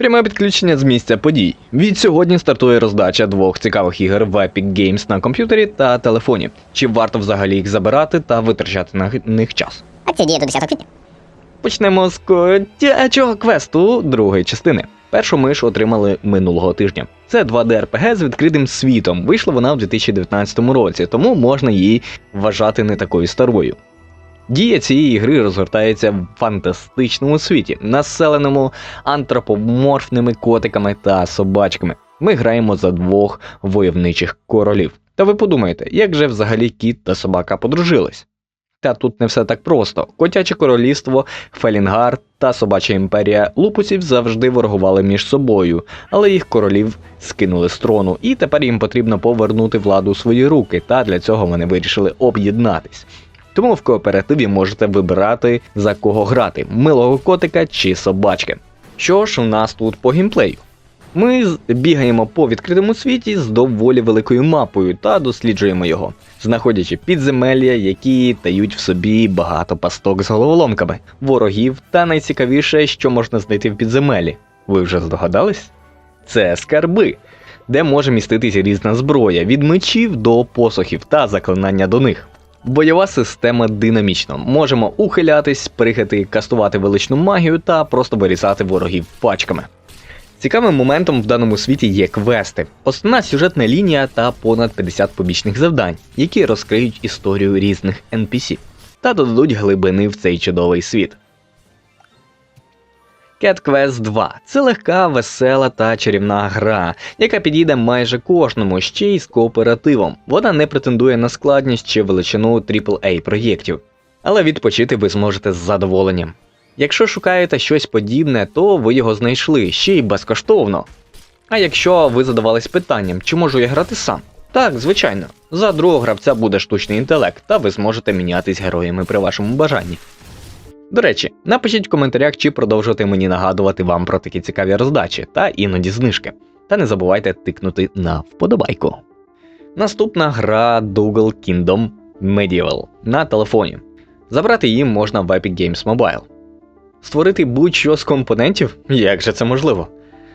Пряме підключення з місця подій. Від сьогодні стартує роздача двох цікавих ігор в Epic Games на комп'ютері та телефоні. Чи варто взагалі їх забирати та витрачати на них час? Акція діє до 10 квітня. Почнемо з котячого квесту другої частини. Першу ми ж отримали минулого тижня. Це 2D RPG з відкритим світом. Вийшла вона в 2019 році, тому можна її вважати не такою старою. Дія цієї гри розгортається в фантастичному світі, населеному антропоморфними котиками та собачками. Ми граємо за двох войовничих королів. Та ви подумаєте, як же взагалі кіт та собака подружились? Та тут не все так просто. Котяче королівство, Фелінгар та собача імперія лупусів завжди ворогували між собою, але їх королів скинули з трону, і тепер їм потрібно повернути владу у свої руки, та для цього вони вирішили об'єднатись. Тому в кооперативі можете вибирати за кого грати: милого котика чи собачки. Що ж у нас тут по геймплею? Ми бігаємо по відкритому світі з доволі великою мапою та досліджуємо його, знаходячи підземелля, які тають в собі багато пасток з головоломками, ворогів та найцікавіше, що можна знайти в підземеллі. Ви вже здогадались? Це скарби, де може міститись різна зброя від мечів до посохів та заклинання до них. Бойова система динамічна. Можемо ухилятись, пригати, кастувати величну магію та просто вирізати ворогів пачками. Цікавим моментом в даному світі є квести, основна сюжетна лінія та понад 50 побічних завдань, які розкриють історію різних NPC та додадуть глибини в цей чудовий світ. Cat Quest 2 це легка, весела та чарівна гра, яка підійде майже кожному ще й з кооперативом. Вона не претендує на складність чи величину AAA проєктів, але відпочити ви зможете з задоволенням. Якщо шукаєте щось подібне, то ви його знайшли ще й безкоштовно. А якщо ви задавались питанням, чи можу я грати сам? Так, звичайно, за другого гравця буде штучний інтелект, та ви зможете мінятись героями при вашому бажанні. До речі, напишіть в коментарях, чи продовжувати мені нагадувати вам про такі цікаві роздачі та іноді знижки. Та не забувайте тикнути на вподобайку. Наступна гра Dougal Kingdom Medieval на телефоні. Забрати її можна в Epic Games Mobile. Створити будь-що з компонентів? Як же це можливо?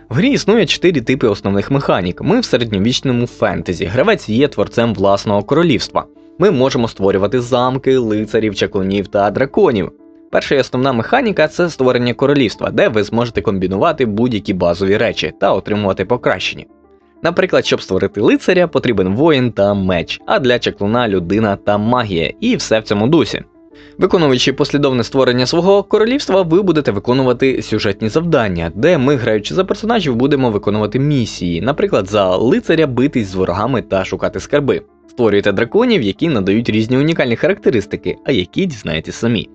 В грі існує чотири типи основних механік. Ми в середньовічному фентезі. Гравець є творцем власного королівства. Ми можемо створювати замки, лицарів, чаклунів та драконів. Перша і основна механіка це створення королівства, де ви зможете комбінувати будь-які базові речі та отримувати покращення. Наприклад, щоб створити лицаря, потрібен воїн та меч, а для чаклуна людина та магія, і все в цьому дусі. Виконуючи послідовне створення свого королівства, ви будете виконувати сюжетні завдання, де ми, граючи за персонажів, будемо виконувати місії, наприклад, за лицаря битись з ворогами та шукати скарби. Створюєте драконів, які надають різні унікальні характеристики, а які дізнаєтесь самі.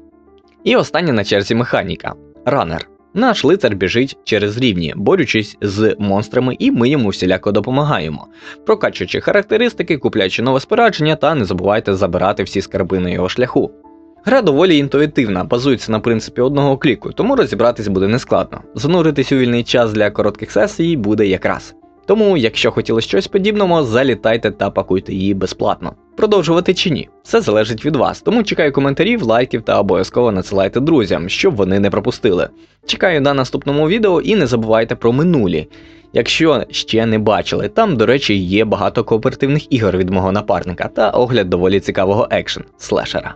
І остання на черзі механіка ранер. Наш лицар біжить через рівні, борючись з монстрами, і ми йому всіляко допомагаємо, прокачуючи характеристики, купляючи нове спорядження та не забувайте забирати всі скарби на його шляху. Гра доволі інтуїтивна, базується на принципі одного кліку, тому розібратись буде нескладно. Зануритись у вільний час для коротких сесій буде якраз. Тому, якщо хотіли щось подібного, залітайте та пакуйте її безплатно. Продовжувати чи ні, все залежить від вас, тому чекаю коментарів, лайків та обов'язково надсилайте друзям, щоб вони не пропустили. Чекаю на наступному відео і не забувайте про минулі. Якщо ще не бачили, там, до речі, є багато кооперативних ігор від мого напарника та огляд доволі цікавого екшен слешера.